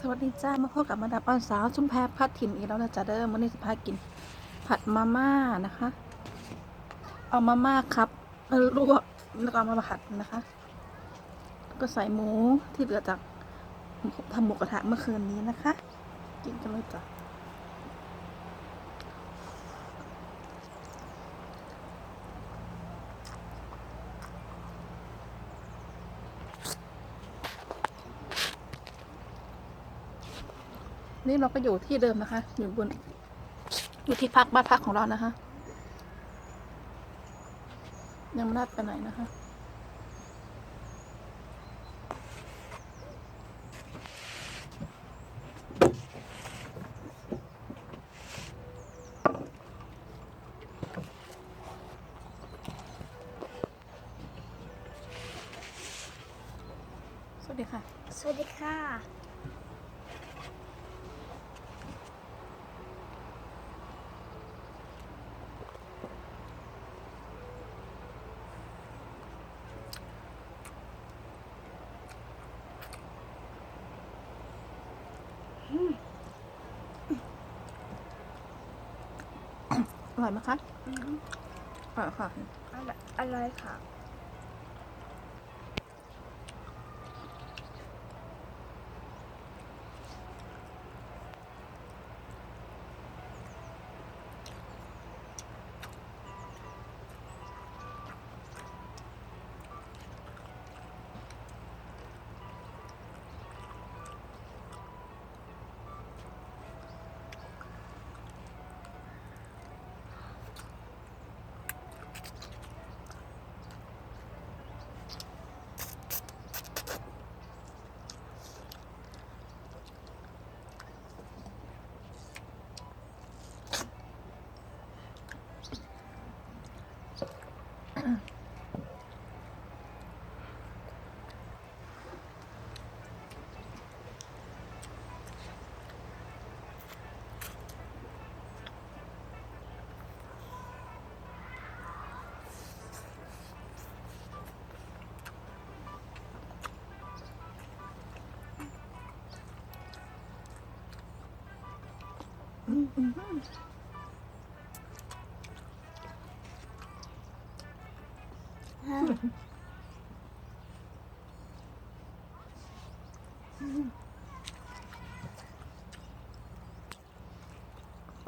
สวัสดีจ้ามาพบกับมาดับอ้อนสาวชุมแพรพัดถิ่นอีกแล้วนะจ๊ะเด้อมื้อนี้จะพากิน ผัดมาม่านะคะ เอามาม่าครับลวกแล้วก็เอามาผัดนะคะ ก็ใส่หมูที่เหลือจากทำหมูกระทะเมื่อคืนนี้นะคะ กินกันเลยจ้ะ นี่เราก็อยู่ที่เดิมนะคะ อยู่บน อยู่ที่พักบ้านพักของเรานะคะ ยังไม่ได้ไปไหนนะคะ สวัสดีค่ะ สวัสดีค่ะ อร่อยไหมคะอืมอร่อยค่ะ อร่อยอร่อยค่ะ วั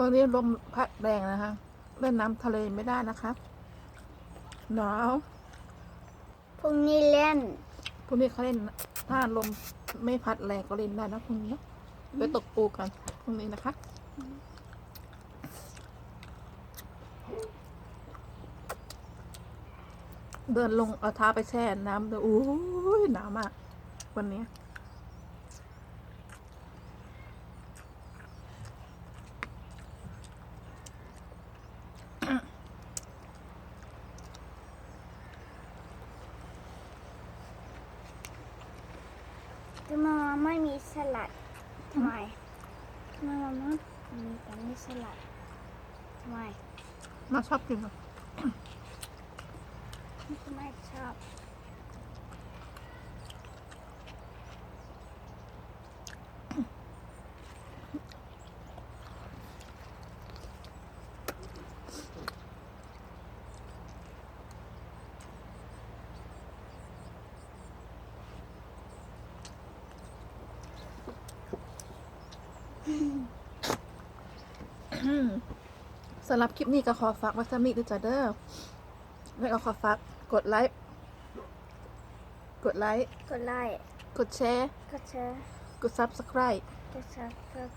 นนี้ลมพัดแรงนะคะเล่นน้ำทะเลไม่ได้นะคะหนาวพรุ่งนี้เล่นพรุ่งนี้เขาเล่นถ้าลมไม่พัดแรงก็เล่นได้นะพรุ่งนี้เนอะไปตกปูกันพรุ่งนี้นะคะ เดินลงเอาเท้าไปแช่น้ำเลยโอ้ยหนาวมาก วันนี้ทำไมาไม่มีสลัดทำไมทำไมมาไม่ มีแต่ไม่สลัดทำไมมาชอบกินเหรอไม่ชอบ สำหรับคลิปนี้ก็ขอฝากไวัสมิด้วยจ้ะเด้อแล้วก็ขอฝากกดไลค์ กดไลค์ กดไลค์ กดแชร์ กดแชร์ กด subscribe กดซับ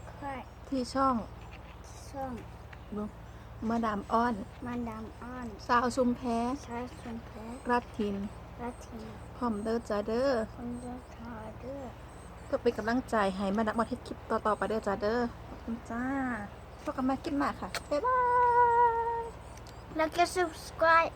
สไครต์ที่ช่องช่องมาดามอ้อนมันดามอ้อน สาวชุมแพชาชนแพ้รัดทิน รัตทีพร้อมเด้อจ้าเด้อคนเลือกทอเด้อเพื่อเป็นกำลังใจให้มาดามมาเทศคลิปต่อๆไปเด้อจ้าเด้อขอบคุณจ้า พบกันใหมาคลิปหน้าค่ะ บ๊ายบายแล้วก็ subscribe